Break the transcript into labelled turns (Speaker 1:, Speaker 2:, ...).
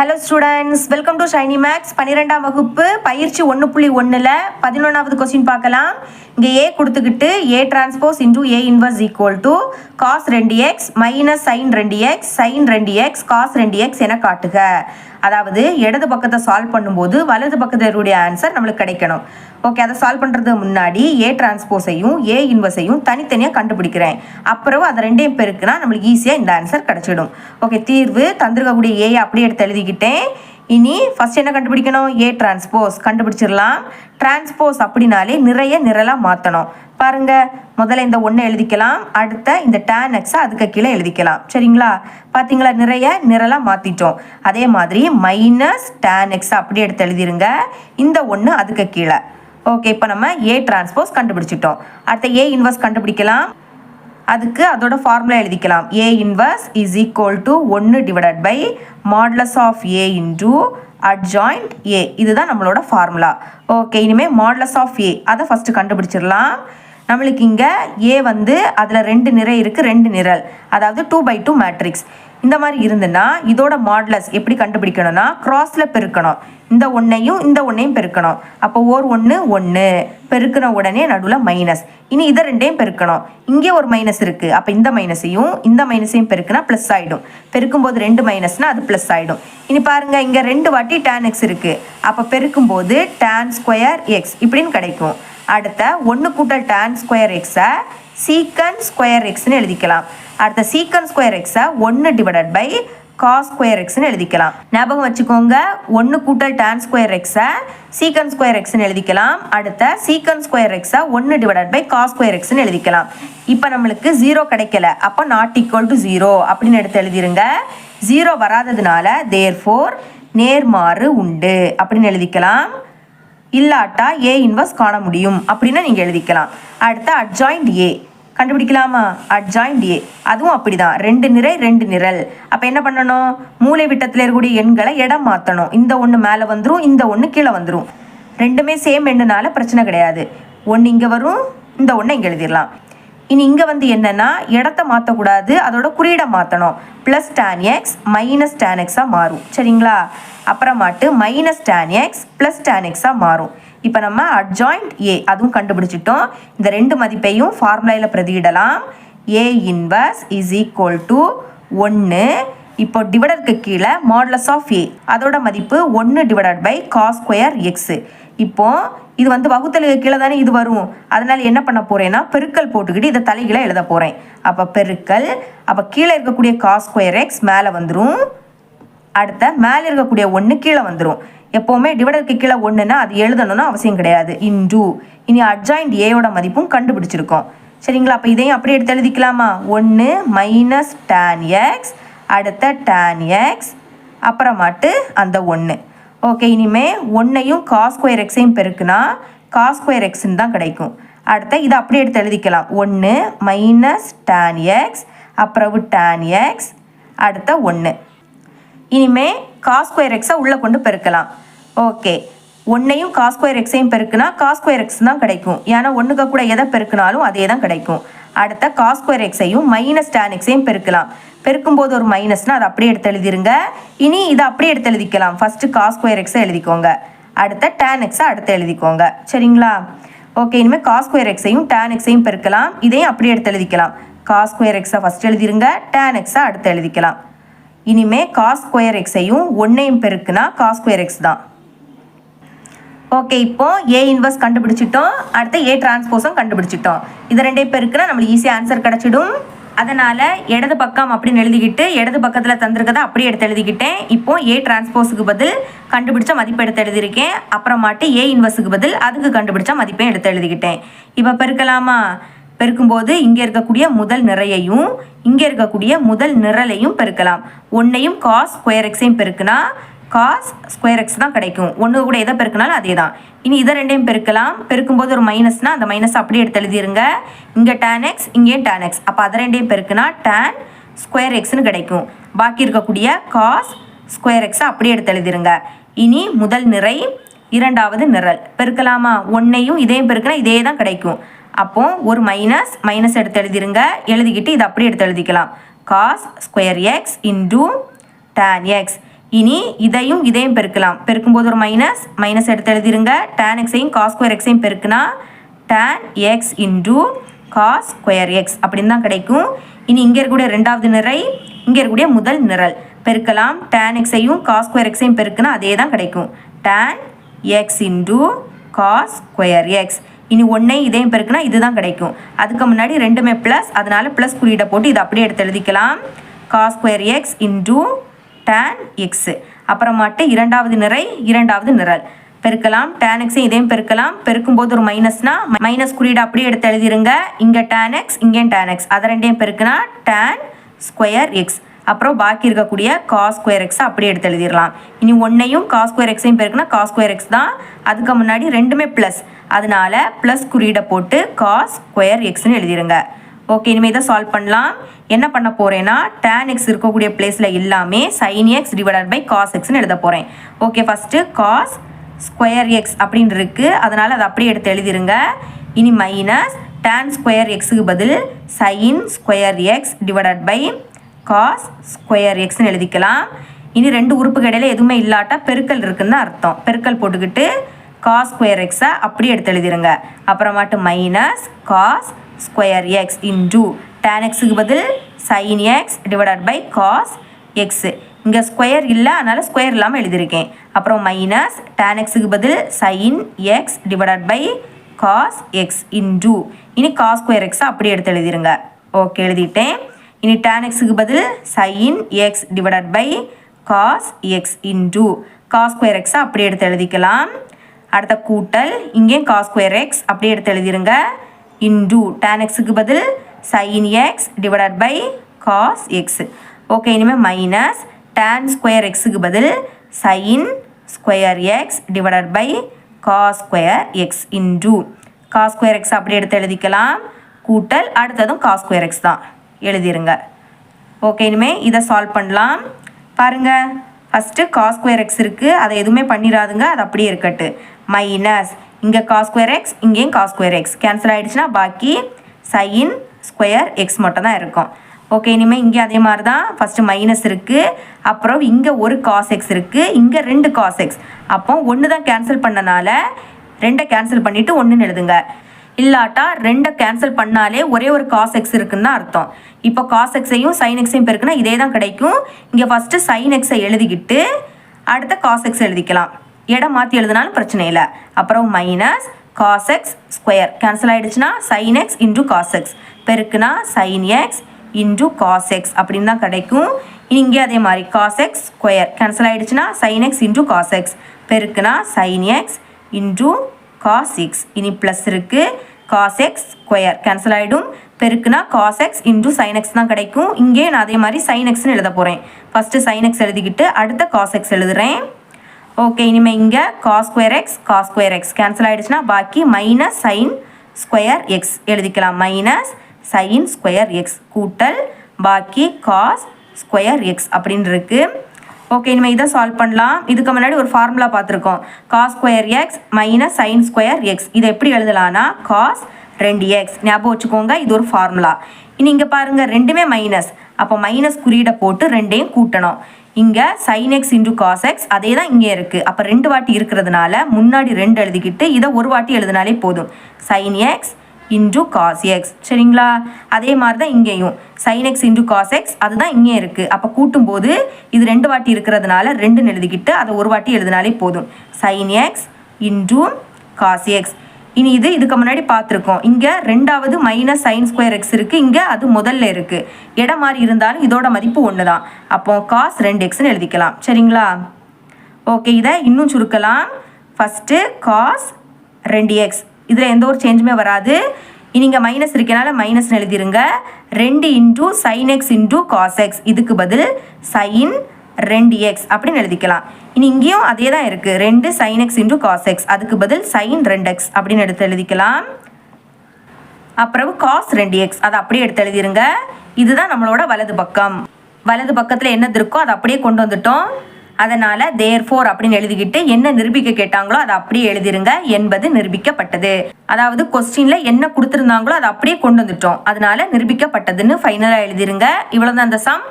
Speaker 1: Hello students welcome to Shiny Maths பன்னிரெண்டாம் வகுப்பு பயிற்சி ஒன்று புள்ளி ஒன்றில் பதினொன்றாவது கொஸ்டின் பார்க்கலாம். இங்கே ஏ கொடுத்துக்கிட்டு A transpose into A inverse equal to cos ரெண்டு எக்ஸ் மைனஸ் சைன் ரெண்டு எக்ஸ் சைன் ரெண்டு எக்ஸ் காஸ் ரெண்டு எக்ஸ் என காட்டுக. அதாவது இடது பக்கத்தை சால்வ் பண்ணும்போது வலது பக்கத்தினுடைய ஆன்சர் நம்மளுக்கு கிடைக்கணும். ஓகே அதை சால்வ் பண்ணுறதுக்கு முன்னாடி ஏ டிரான்ஸ்போஸையும் ஏ இன்வர்ஸையும் தனித்தனியாக கண்டுபிடிக்கிறேன். அப்புறம் அதை ரெண்டையும் பெருக்குனா நம்மளுக்கு ஈஸியாக இந்த ஆன்சர் கிடச்சிடும். ஓகே தீர்வு தந்திருக்கக்கூடிய ஏ அப்படியே எடுத்து பண்ணிக்கிட்டேன் இனி ஃபஸ்ட் என்ன கண்டுபிடிக்கணும்? ஏ டிரான்ஸ்போஸ் கண்டுபிடிச்சிடலாம். டிரான்ஸ்போஸ் அப்படின்னாலே நிறைய நிரலாக மாற்றணும் பாருங்க முதல்ல இந்த ஒன்றை எழுதிக்கலாம். அடுத்த இந்த டேன் எக்ஸை அதுக்கு கீழே எழுதிக்கலாம். சரிங்களா? பார்த்தீங்களா நிறைய நிரலாக மாற்றிட்டோம் அதே மாதிரி மைனஸ் டேன் எக்ஸ் அப்படி எடுத்து எழுதிருங்க. இந்த ஒன்று அதுக்கு கீழே. ஓகே இப்போ நம்ம ஏ டிரான்ஸ்போஸ் கண்டுபிடிச்சிட்டோம். அடுத்த ஏ இன்வெஸ்ட் கண்டுபிடிக்கலாம். அதுக்கு அதோட ஃபார்முலா எழுதிக்கலாம். A inverse is equal to ஒன்று divided by modulus of A into adjoint A இதுதான் நம்மளோட ஃபார்முலா ஓகே இனிமேல் மாட்லஸ் ஆஃப் ஏ அதை ஃபஸ்ட்டு கண்டுபிடிச்சிடலாம். நம்மளுக்கு இங்கே ஏ வந்து அதில் ரெண்டு நிறை இருக்குது ரெண்டு நிரல். அதாவது டூ பை டூ மேட்ரிக்ஸ் இந்த மாதிரி இருந்துன்னா இதோட மாட்லஸ் எப்படி கண்டுபிடிக்கணும்னா கிராஸில் பெருக்கணும். இந்த ஒன்றையும் இந்த ஒன்றையும் பெருக்கணும். அப்போ ஓர் ஒன்று ஒன்று பெருக்கின உடனே நடுவில் மைனஸ் இனி இதை ரெண்டையும் பெருக்கணும். இங்கே ஒரு மைனஸ் இருக்குது அப்போ இந்த மைனஸையும் இந்த மைனஸையும் பெருக்கினா ப்ளஸ் ஆகிடும் பெருக்கும்போது ரெண்டு மைனஸ்னால் அது ப்ளஸ் ஆகிடும் இனி பாருங்கள் இங்கே ரெண்டு வாட்டி டேன் எக்ஸ் இருக்குது அப்போ பெருக்கும்போது டேன் ஸ்கொயர் எக்ஸ் இப்படின்னு கிடைக்கும். அடுத்த ஒன்று கூட்டல் டேன் ஸ்கொயர் எக்ஸை சீக்கன் ஸ்கொயர் எக்ஸ்னு எழுதிக்கலாம். அடுத்த சீக்கன் ஸ்கொயர் எக்ஸை ஒன்று டிவைடட் பை காஸ் ஸ்கொயர் எக்ஸ்னு எழுதிக்கலாம். ஞாபகம் வச்சுக்கோங்க ஒன்று கூட்டல் டேன் ஸ்கொயர் எக்ஸை சீக்கன் ஸ்கொயர் எக்ஸ்னு எழுதிக்கலாம். அடுத்த சீக்கன் ஸ்கொயர் எக்ஸை ஒன்று டிவைடட் பை காஸ் ஸ்கொயர் எக்ஸ்னு எழுதிக்கலாம். இப்போ நம்மளுக்கு ஜீரோ கிடைக்கல அப்போ நாட் ஈக்குவல் டு ஜீரோ அப்படின்னு எடுத்து எழுதிருங்க. ஜீரோ வராததுனால தேர் ஃபோர் நேர்மாறு உண்டு அப்படின்னு எழுதிக்கலாம். இல்லாட்டா ஏ இன்வர்ஸ் காண முடியும் அப்படின்னு நீங்கள் எழுதிக்கலாம். அடுத்து அட்ஜாயிண்ட் ஏ கண்டுபிடிக்கலாமா? அட்ஜாயிண்ட் ஏ அதுவும் அப்படிதான். ரெண்டு நிறை ரெண்டு நிரல். அப்போ என்ன பண்ணணும்? மூளை விட்டத்தில் இருக்கக்கூடிய எண்களை இடம் மாற்றணும் இந்த ஒன்று மேலே வந்துடும் இந்த ஒன்று கீழே வந்துடும் ரெண்டுமே சேம் எண்ணுனால பிரச்சனை கிடையாது. ஒன்று இங்கே வரும் இந்த ஒன்றை இங்கே எழுதிடலாம். இனி இங்கே வந்து என்னென்னா இடத்த மாற்றக்கூடாது அதோட குறியீடை மாற்றணும் plus tan x minus tan எக்ஸாக மாறும். சரிங்களா? அப்புறமாட்டு minus tan x plus tan எக்ஸாக மாறும். இப்போ நம்ம அட்ஜாயிண்ட் ஏ அதுவும் கண்டுபிடிச்சிட்டோம். இந்த ரெண்டு மதிப்பையும் ஃபார்முலாவில் பிரதியிடலாம். A inverse is equal to ஒன்று இப்போ டிவைடருக்கு கீழே மாடலஸ் ஆஃப் ஏ அதோட மதிப்பு ஒன்று divided by cos square x இப்போ இது வந்து வகுத்தலுக்கு கீழே தானே இது வரும். அதனால என்ன பண்ண போறேன்னா பெருக்கல் போட்டுக்கிட்டு இதை தலைகீழே எழுத போறேன். அப்போ பெருக்கல் அப்போ கீழே இருக்கக்கூடிய காஸ் ஸ்கொயர் எக்ஸ் மேலே வந்துடும் அடுத்த மேலே இருக்கக்கூடிய ஒன்று கீழே வந்துடும் எப்போவுமே டிவைடருக்கு கீழே ஒன்றுனா அது எழுதணும்னு அவசியம் கிடையாது. இன்டூ இனி அட்ஜாயிண்ட் ஏயோட மதிப்பும் கண்டுபிடிச்சிருக்கோம். சரிங்களா? அப்போ இதையும் அப்படியே எடுத்து எழுதிக்கலாமா? ஒன்று மைனஸ் டேன் எக்ஸ் அடுத்த டேன் எக்ஸ் அப்புறமாட்டு அந்த ஒன்று ஓகே இனிமேல் ஒன்றையும் காஸ் ஸ்கொயர் எக்ஸையும் பெருக்குனா காஸ் ஸ்கொயர் எக்ஸ்ன்னு தான் கிடைக்கும். அடுத்த இதை அப்படியே எடுத்து எழுதிக்கலாம். ஒன்று மைனஸ் டேன் எக்ஸ் அப்புறம் டேன் எக்ஸ் அடுத்த ஒன்று இனிமேல் காஸ் ஸ்கொயர் எக்ஸை உள்ளே கொண்டு பெருக்கலாம். ஓகே ஒன்றையும் காஸ் ஸ்கொயர் எக்ஸையும் பெருக்குனா காஸ் ஸ்கொயர் எக்ஸ் தான் கிடைக்கும். ஏன்னா ஒன்றுக்கு கூட எதை பெருக்கினாலும் அதே தான் கிடைக்கும். அடுத்த காஸ் ஸ்கொயர் எக்ஸையும் மைனஸ் டேன் எக்ஸையும் பெருக்கலாம். பெருக்கும் போது ஒரு மைனஸ்னால் அதை அப்படியே எடுத்து எழுதிருங்க. இனி இதை அப்படியே எடுத்து எழுதிக்கலாம். ஃபஸ்ட்டு காஸ் ஸ்கொயர் எக்ஸை எழுதிக்கோங்க. அடுத்த டேன் எக்ஸை அடுத்து எழுதிக்கோங்க. சரிங்களா? ஓகே இனிமேல் காஸ் ஸ்கொயர் எக்ஸையும் டேன் எக்ஸையும் பெருக்கலாம். இதையும் அப்படியே எடுத்து எழுதிக்கலாம். காஸ் ஸ்கொயர் எக்ஸை ஃபஸ்ட் எழுதிருங்க. டேன் எக்ஸை அடுத்து எழுதிக்கலாம். இனிமே காஸ் ஸ்கொயர் எக்ஸையும் ஒன்றையும் பெருக்குனா காஸ் ஸ்கொயர் எக்ஸ் தான். ஓகே இப்போ ஏ இன்வர்ஸ் கண்டுபிடிச்சிட்டோம். அடுத்து ஏ டிரான்ஸ்போஸும் கண்டுபிடிச்சிட்டோம். இது ரெண்டே பெருக்குனா நம்மளுக்கு ஈஸியாக ஆன்சர் கிடச்சிடும். அதனால் இடது பக்கம் அப்படின்னு எழுதிக்கிட்டு இடது பக்கத்தில் தந்திருக்கதை அப்படியே எடுத்து எழுதிக்கிட்டேன். இப்போ ஏ டிரான்ஸ்போஸுக்கு பதில் கண்டுபிடிச்ச மதிப்பு எடுத்து எழுதியிருக்கேன். அப்புறமாட்டு ஏ இன்வர்ஸுக்கு பதில் அதுக்கு கண்டுபிடிச்ச மதிப்பையும் எடுத்து எழுதிக்கிட்டேன். இப்போ பெருக்கலாமா? பெருக்கும்போது இங்கே இருக்கக்கூடிய முதல் நிறையையும் இங்கே இருக்கக்கூடிய முதல் நிரலையும் பெருக்கலாம். ஒன்றையும் காஸ் ஸ்கொயர் எக்ஸையும் பெருக்குனா காஸ் ஸ்கொயர் எக்ஸ் தான் கிடைக்கும். ஒன்று கூட எதை பெருக்கினாலும் அதே தான் இனி இதை ரெண்டையும் பெருக்கலாம். பெருக்கும்போது ஒரு மைனஸ்னால் அந்த மைனஸ் அப்படியே எடுத்து எழுதிருங்க. இங்கே டேன் எக்ஸ் இங்கேயும் டேன் எக்ஸ் அப்போ அதை ரெண்டையும் பெருக்குனா டேன் ஸ்கொயர் எக்ஸ்னு கிடைக்கும். பாக்கி இருக்கக்கூடிய காஸ் ஸ்கொயர் எக்ஸை அப்படியே எடுத்து எழுதிருங்க. இனி முதல் நிறை இரண்டாவது நிரல். பெருக்கலாமா? ஒன்றையும் இதையும் பெருக்கினா இதே தான் கிடைக்கும். அப்போ ஒரு மைனஸ் மைனஸ் எடுத்து எழுதிருங்க. எழுதிக்கிட்டு இதை அப்படியே எடுத்து எழுதிக்கலாம். Cos square x into tan x இனி இதையும் இதையும் பெருக்கலாம். பெருக்கும்போது ஒரு மைனஸ் மைனஸ் எடுத்து எழுதிருங்க. டேன் எக்ஸையும் காஸ் ஸ்கொயர் எக்ஸையும் பெருக்குனா tan x into cos square x அப்படின்னு தான் கிடைக்கும். இனி இங்கே இருக்கக்கூடிய ரெண்டாவது நிறை இங்கே இருக்கக்கூடிய முதல் நிரல். பெருக்கலாம். டேன் எக்ஸையும் காஸ் ஸ்கொயர் எக்ஸையும் பெருக்குனா அதே தான் கிடைக்கும். Tan x into cos square x இனி ஒன்றையும் இதையும் பெருக்குனா இதுதான் கிடைக்கும். அதுக்கு முன்னாடி ரெண்டுமே ப்ளஸ் அதனால ப்ளஸ் குறியீடை போட்டு இதை அப்படியே எடுத்து எழுதிக்கலாம். Cos square x into tan x அப்புறமாட்டு இரண்டாவது நிறை இரண்டாவது நிரல். பெருக்கலாம் டேன் எக்ஸையும் இதையும் பெருக்கலாம். பெருக்கும்போது ஒரு மைனஸ்னா மைனஸ் குறியீடு அப்படியே எடுத்து எழுதிருங்க. இங்கே டேன் எக்ஸ் இங்கேயும் டேன் எக்ஸ் அதை ரெண்டையும் பெருக்குனா டேன் ஸ்கொயர் எக்ஸ் அப்புறம் பாக்கி இருக்கக்கூடிய காஸ் ஸ்கொயர் எக்ஸை அப்படியே எடுத்து எழுதிடலாம் இனி ஒன்றையும் காஸ் ஸ்கொயர் எக்ஸையும் பெருக்குனா காஸ் ஸ்கொயர் எக்ஸ் தான். அதுக்கு முன்னாடி ரெண்டுமே ப்ளஸ் அதனால ப்ளஸ் குறியீடை போட்டு காஸ் ஸ்கொயர் எக்ஸ்னு எழுதிருங்க. ஓகே இனிமேல் இதை சால்வ் பண்ணலாம். என்ன பண்ண போகிறேன்னா டேன் எக்ஸ் இருக்கக்கூடிய பிளேஸில் எல்லாமே sine x divided by cos எக்ஸ்னு எழுத போகிறேன் okay first cos square x அப்படின்னு இருக்குது அதனால் அதை அப்படியே எடுத்து எழுதிருங்க. இனி மைனஸ் டேன் ஸ்கொயர் எக்ஸுக்கு பதில் sine square x divided by cos square எக்ஸ்னு எழுதிக்கலாம். இனி ரெண்டு உறுப்புக்கு இடையில எதுவுமே இல்லாட்டா பெருக்கல் இருக்குன்னு தான் அர்த்தம். பெருக்கல் போட்டுக்கிட்டு காஸ் ஸ்கொயர் எக்ஸை அப்படியே எடுத்து எழுதிருங்க. அப்புறமாட்டு minus cos square x into tan எக்ஸுக்கு பதில் sine x divided by cos x இங்கே ஸ்கொயர் இல்லை அதனால் ஸ்கொயர் இல்லாமல் எழுதியிருக்கேன். அப்புறம் மைனஸ் டேன் எக்ஸுக்கு பதில் sine x divided by cos x into இனி காஸ் ஸ்கொயர் எக்ஸை அப்படி எடுத்து எழுதிருங்க. ஓகே எழுதிட்டேன். இனி டேன் எக்ஸுக்கு பதில் sine x divided by cos x into cos square எக்ஸை அப்படி எடுத்து எழுதிக்கலாம். அடுத்த கூட்டல் இங்கேயும் காஸ் ஸ்கொயர் எக்ஸ் அப்படியே எடுத்து எழுதிருங்க. இன்டூ டேன் எக்ஸுக்கு பதில் sine x divided by cos x okay இனிமேல் மைனஸ் டேன் ஸ்கொயர் எக்ஸுக்கு பதில் sine square x divided by cos square x into. Cos square x அப்படி எடுத்து எழுதிக்கலாம். கூட்டல் அடுத்ததும் காஸ் ஸ்கொயர் எக்ஸ் தான். எழுதிருங்க. ஓகே இனிமேல் இதை சால்வ் பண்ணலாம். பாருங்கள் ஃபஸ்ட்டு காஸ் ஸ்கொயர் எக்ஸ் இருக்குது அதை எதுவுமே பண்ணிடாதுங்க. அது அப்படியே இருக்கட்டு. மைனஸ் இங்கே காஸ் ஸ்கொயர் எக்ஸ் இங்கேயும் காஸ் ஸ்கொயர் எக்ஸ் கேன்சல் ஆகிடுச்சுன்னா பாக்கி சைன் ஸ்கொயர் எக்ஸ் மட்டும் தான் இருக்கும். ஓகே இனிமேல் இங்கே அதே மாதிரி தான் ஃபஸ்ட்டு மைனஸ் இருக்குது அப்புறம் இங்கே ஒரு காஸ் எக்ஸ் இருக்குது இங்கே ரெண்டு காஸ் எக்ஸ் அப்போ ஒன்று தான் கேன்சல் பண்ணனால ரெண்டை கேன்சல் பண்ணிவிட்டு ஒன்றுன்னு எழுதுங்க. இல்லாட்டா ரெண்டை கேன்சல் பண்ணாலே ஒரே ஒரு காஸ் எக்ஸ் இருக்குன்னு தான் அர்த்தம். இப்போ காஸ் எக்ஸையும் சைன் எக்ஸையும் பெருக்குன்னா இதே தான் கிடைக்கும். இங்கே ஃபஸ்ட்டு சைன் எக்ஸை எழுதிக்கிட்டு அடுத்த காஸ் எக்ஸ் எழுதிக்கலாம். இடம் மாற்றி எழுதினாலும் பிரச்சனை இல்லை. அப்புறம் minus cos x square cancel ஆகிடுச்சுன்னா sine x into cos x பெருக்குனா sine x into cos x அப்படின்னு தான் கிடைக்கும். இங்கே அதே மாதிரி காஸ் எக்ஸ் ஸ்கொயர் கேன்சல் ஆகிடுச்சுன்னா sine x into cos x பெருக்குனா sine x into cos x இனி ப்ளஸ் இருக்குது காஸ் எக்ஸ் ஸ்கொயர் கேன்சல் ஆகிடும் பெருக்குனா cos x into sine x தான் கிடைக்கும். இங்கே நான் அதே மாதிரி சைன் எக்ஸ்னு எழுத போகிறேன் ஃபஸ்ட்டு சைன் எக்ஸ் எழுதிக்கிட்டு அடுத்த காஸ் எக்ஸ் எழுதுகிறேன் ஓகே இனிமேல் இங்கே cos square x cos square x cancel ஆகிடுச்சுன்னா பாக்கி மைனஸ் சைன் ஸ்கொயர் எக்ஸ் எழுதிக்கலாம். மைனஸ் சைன் ஸ்கொயர் எக்ஸ் கூட்டல் பாக்கி காஸ் ஸ்கொயர் எக்ஸ் அப்படின்னு இருக்குது ஓகே இனிமேல் இதை சால்வ் பண்ணலாம். இதுக்கு முன்னாடி ஒரு ஃபார்முலா பார்த்துருக்கோம். Cos square x minus sine square x இதை எப்படி எழுதலாம்னா காஸ் ரெண்டு எக்ஸ் ஞாபகம் வச்சுக்கோங்க இது ஒரு ஃபார்முலா இனி இங்கே பாருங்கள் ரெண்டுமே மைனஸ் அப்போ மைனஸ் குறியீடை போட்டு ரெண்டையும் கூட்டணும். இங்கே sine x into cos x அதே தான் இங்கே இருக்குது அப்போ ரெண்டு வாட்டி இருக்கிறதுனால முன்னாடி ரெண்டு எழுதிக்கிட்டு இதை ஒரு வாட்டி எழுதினாலே போதும். Sine x into cos x சரிங்களா? அதே மாதிரி தான் இங்கேயும். Sine x into cos x அதுதான் இங்கே இருக்குது அப்போ கூட்டும்போது இது ரெண்டு வாட்டி இருக்கிறதுனால ரெண்டுன்னு எழுதிக்கிட்டு அதை ஒரு வாட்டி எழுதினாலே போதும். Sine x into cos x இனி இது இதுக்கு முன்னாடி பார்த்துருக்கோம். இங்கே ரெண்டாவது மைனஸ் சைன் ஸ்கொயர் எக்ஸ் இருக்குது இங்கே அது முதல்ல இருக்குது இடம் மாதிரி இருந்தாலும் இதோட மதிப்பு ஒன்று தான் அப்போ காஸ் ரெண்டு எக்ஸ்னு எழுதிக்கலாம். சரிங்களா? ஓகே இதை இன்னும் சுருக்கலாம். ஃபஸ்ட்டு காஸ் ரெண்டு எக்ஸ் இதில் எந்த ஒரு சேஞ்சுமே வராது. இனி இங்கே மைனஸ் இருக்கனால மைனஸ்னு எழுதிருங்க. ரெண்டு into sine x into cos x இதுக்கு பதில் சைன் ரெண்டு எக்ஸ் அப்படின்னு எழுதிக்கலாம். இனி இங்கேயும் அதே தான் இருக்குது ரெண்டு sine x into cos x அதுக்கு பதில் சைன் ரெண்டு எக்ஸ் அப்படின்னு எடுத்து எழுதிக்கலாம். அப்புறம் காஸ் ரெண்டு எக்ஸ் அதை அப்படியே எடுத்து எழுதிருங்க. இதுதான் நம்மளோட வலது பக்கம். வலது பக்கத்தில் என்னது இருக்கோ அதை அப்படியே கொண்டு வந்துட்டோம். அதனால் தேர் ஃபோர் அப்படின்னு எழுதிக்கிட்டு என்ன நிரூபிக்க கேட்டாங்களோ அதை அப்படியே எழுதிருங்க. என்பது நிரூபிக்கப்பட்டது. அதாவது கொஸ்டினில் என்ன கொடுத்துருந்தாங்களோ அதை அப்படியே கொண்டு வந்துட்டோம். அதனால நிரூபிக்கப்பட்டதுன்னு ஃபைனலாக எழுதிருங்க. இவ்வளோதான் அந்த சம்